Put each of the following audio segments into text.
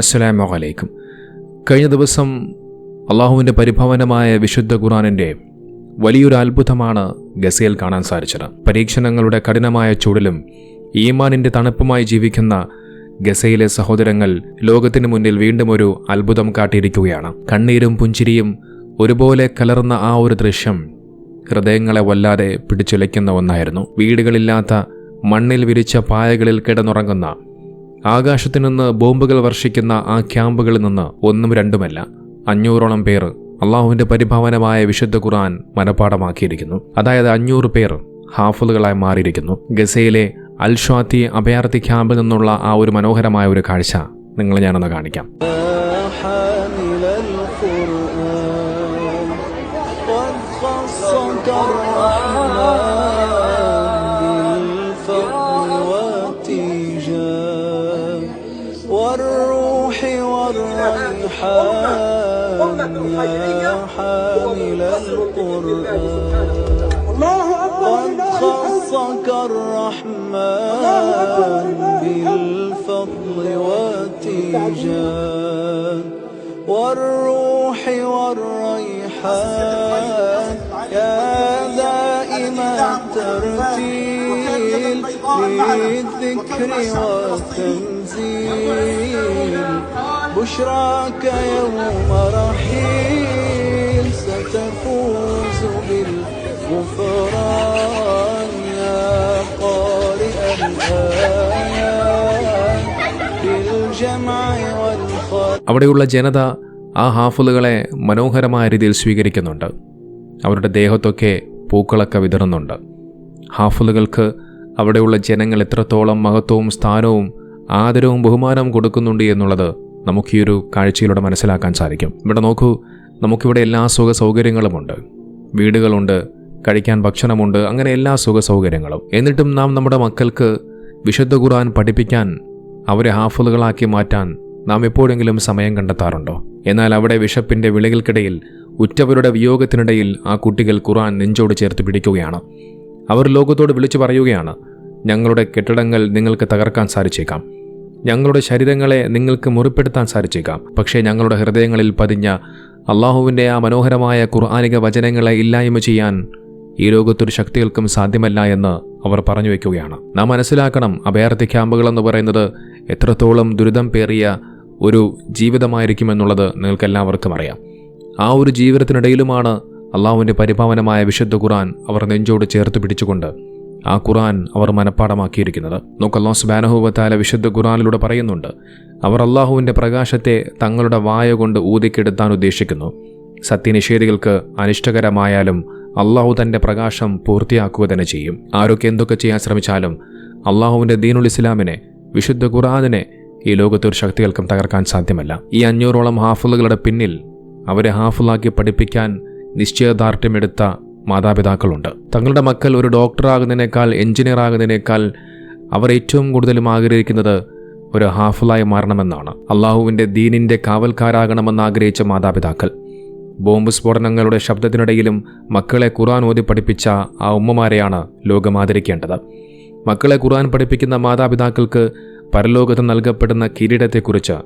അസ്സലാമു അലൈക്കും. കഴിഞ്ഞ ദിവസം അള്ളാഹുവിന്റെ പരിഭവനമായ വിശുദ്ധ ഖുറാനിന്റെ വലിയൊരു അത്ഭുതമാണ് ഗസയിൽ കാണാൻ സാധിച്ചത്. പരീക്ഷണങ്ങളുടെ കഠിനമായ ചൂടിലും ഈമാനിന്റെ തണുപ്പുമായി ജീവിക്കുന്ന ഗസയിലെ സഹോദരങ്ങൾ ലോകത്തിന് മുന്നിൽ വീണ്ടും ഒരു അത്ഭുതം കാട്ടിയിരിക്കുകയാണ്. കണ്ണീരും പുഞ്ചിരിയും ഒരുപോലെ കലർന്ന ആ ഒരു ദൃശ്യം ഹൃദയങ്ങളെ വല്ലാതെ പിടിച്ചുലയ്ക്കുന്ന ഒന്നായിരുന്നു. വീടുകളില്ലാത്ത മണ്ണിൽ വിരിച്ച പായകളിൽ കിടന്നുറങ്ങുന്ന ആകാശത്തു നിന്ന് ബോംബുകൾ വർഷിക്കുന്ന ആ ക്യാമ്പുകളിൽ നിന്ന് ഒന്നും രണ്ടുമല്ല അഞ്ഞൂറോളം പേർ അള്ളാഹുവിന്റെ പരിഭാവനമായ വിശുദ്ധ ഖുർആൻ മനഃപ്പാടമാക്കിയിരിക്കുന്നു അതായത് അഞ്ഞൂറ് പേർ ഹാഫുലുകളായി മാറിയിരിക്കുന്നു ഗസയിലെ അൽഷ്വാത്തി അഭയാർത്ഥി ക്യാമ്പിൽ നിന്നുള്ള ആ ഒരു മനോഹരമായ ഒരു കാഴ്ച നിങ്ങൾ ഞാനൊന്ന് കാണിക്കാം حامل القرآن قد خصك الرحمن والريحان يا حامل القرآن قد خصك الرحمن. بالفضل والتيجان والروح والريحان يا دائم الترتيل للذكر والتنزيل بشراك يوم رحيل ستفوز بالغفران يا قارئ الآيات بالجمع والخير അവിടെയുള്ള ജനത ആ ഹാഫുലുകളെ മനോഹരമായ രീതിയിൽ സ്വീകരിക്കുന്നുണ്ട് അവരുടെ ദേഹത്തൊക്കെ പൂക്കളൊക്കെ വിതറുന്നുണ്ട് ഹാഫുലുകൾക്ക് അവിടെയുള്ള ജനങ്ങൾ എത്രത്തോളം മഹത്വവും സ്ഥാനവും ആദരവും ബഹുമാനവും കൊടുക്കുന്നുണ്ട് എന്നുള്ളത് നമുക്ക് ഈ ഒരു കാഴ്ചയിലൂടെ മനസ്സിലാക്കാൻ സാധിക്കും. ഇവിടെ നോക്കൂ നമുക്കിവിടെ എല്ലാ സുഖ സൗകര്യങ്ങളുമുണ്ട്. വീടുകളുണ്ട് കഴിക്കാൻ ഭക്ഷണമുണ്ട് അങ്ങനെ എല്ലാ സുഖ സൗകര്യങ്ങളും. എന്നിട്ടും നാം നമ്മുടെ മക്കൾക്ക് വിശുദ്ധ ഖുർആൻ പഠിപ്പിക്കാൻ അവരെ ഹാഫുലുകളാക്കി മാറ്റാൻ നാം എപ്പോഴെങ്കിലും സമയം കണ്ടെത്താറുണ്ടോ? എന്നാൽ അവിടെ വിശപ്പിന്റെ വിളികൾക്കിടയിൽ ഉറ്റവരുടെ വിയോഗത്തിനിടയിൽ ആ കുട്ടികൾ ഖുർആൻ നെഞ്ചോട് ചേർത്ത് പിടിക്കുകയാണ്. അവർ ലോകത്തോട് വിളിച്ചു പറയുകയാണ് ഞങ്ങളുടെ കെട്ടിടങ്ങൾ നിങ്ങൾക്ക് തകർക്കാൻ സാധിച്ചേക്കാം. ഞങ്ങളുടെ ശരീരങ്ങളെ നിങ്ങൾക്ക് മുറിപ്പെടുത്താൻ സാധിച്ചേക്കാം. പക്ഷേ ഞങ്ങളുടെ ഹൃദയങ്ങളിൽ പതിഞ്ഞ അള്ളാഹുവിന്റെ ആ മനോഹരമായ ഖുർആാനിക വചനങ്ങളെ ഇല്ലായ്മ ചെയ്യാൻ ഈ ലോകത്തൊരു ശക്തികൾക്കും സാധ്യമല്ല എന്ന് അവർ പറഞ്ഞു വയ്ക്കുകയാണ് നാം മനസ്സിലാക്കണം അഭയാർത്ഥി ക്യാമ്പുകൾ എന്ന് പറയുന്നത് എത്രത്തോളം ദുരിതം പേറിയ ഒരു ജീവിതമായിരിക്കും ജീവിതമായിരിക്കുമെന്നുള്ളത് നിങ്ങൾക്കെല്ലാവർക്കും അറിയാം. ആ ഒരു ജീവിതത്തിനിടയിലുമാണ് അള്ളാഹുവിന്റെ പരിപാവനമായ വിശുദ്ധ ഖുർആൻ അവർ നെഞ്ചോട് ചേർത്ത് പിടിച്ചുകൊണ്ട് ആ ഖുറാൻ അവർ മനഃപ്പാടമാക്കിയിരിക്കുന്നത്. നോക്ക് അള്ളാഹു സുബാനഹുബത്താല വിശുദ്ധ ഖുറാനിലൂടെ പറയുന്നുണ്ട് അവർ അള്ളാഹുവിന്റെ പ്രകാശത്തെ തങ്ങളുടെ വായ കൊണ്ട് ഊതിക്കെടുത്താൻ ഉദ്ദേശിക്കുന്നു. സത്യനിഷേധികൾക്ക് അനിഷ്ടകരമായാലും അള്ളാഹു തന്റെ പ്രകാശം പൂർത്തിയാക്കുക തന്നെ ചെയ്യും. ആരൊക്കെ എന്തൊക്കെ ചെയ്യാൻ ശ്രമിച്ചാലും അള്ളാഹുവിന്റെ ദീനുൽ ഇസ്ലാമിനെ വിശുദ്ധ ഖുറാനിനെ ഈ ലോകത്തൊരു ശക്തികൾക്കും തകർക്കാൻ സാധ്യമല്ല. ഈ അഞ്ഞൂറോളം ഹാഫുലുകളുടെ പിന്നിൽ അവരെ ഹാഫുലാക്കി പഠിപ്പിക്കാൻ നിശ്ചയദാർഢ്യമെടുത്ത മാതാപിതാക്കളുണ്ട്. തങ്ങളുടെ മക്കൾ ഒരു ഡോക്ടറാകുന്നതിനേക്കാൾ എഞ്ചിനീയർ ആകുന്നതിനേക്കാൾ അവർ ഏറ്റവും കൂടുതലും ആഗ്രഹിക്കുന്നത് ഒരു ഹാഫുലായി മാറണമെന്നാണ്. അള്ളാഹുവിന്റെ ദീനിന്റെ കാവൽക്കാരാകണമെന്ന് ആഗ്രഹിച്ച മാതാപിതാക്കൾ. ബോംബ് സ്ഫോടനങ്ങളുടെ ശബ്ദത്തിനിടയിലും മക്കളെ ഖുറാൻ ഓതി പഠിപ്പിച്ച ആ ഉമ്മമാരെയാണ് ലോകം ആദരിക്കേണ്ടത് മക്കളെ ഖുറാൻ പഠിപ്പിക്കുന്ന മാതാപിതാക്കൾക്ക് പരലോകത്ത് നൽകപ്പെടുന്ന കിരീടത്തെക്കുറിച്ച്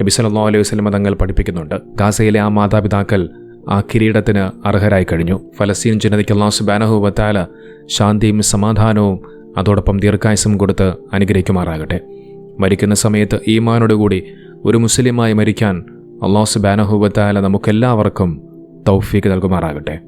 നബി സല്ലല്ലാഹു അലൈഹി വസല്ലം തങ്ങൾ പഠിപ്പിക്കുന്നുണ്ട്. ഗാസയിലെ ആ മാതാപിതാക്കൾ ആ കിരീടത്തിന് അർഹരായി കഴിഞ്ഞു. ഫലസ്തീൻ ജനതയ്ക്ക് അള്ളാഹു സുബ്ഹാനഹു വതആല ശാന്തിയും സമാധാനവും അതോടൊപ്പം ദീർഘായുസം കൊടുത്ത് അനുഗ്രഹിക്കുമാറാകട്ടെ. മരിക്കുന്ന സമയത്ത് ഈമാനോടുകൂടി ഒരു മുസ്ലിമായി മരിക്കാൻ അള്ളാഹു സുബ്ഹാനഹു വതആല നമുക്കെല്ലാവർക്കും തൗഫീക്ക് നൽകുമാറാകട്ടെ.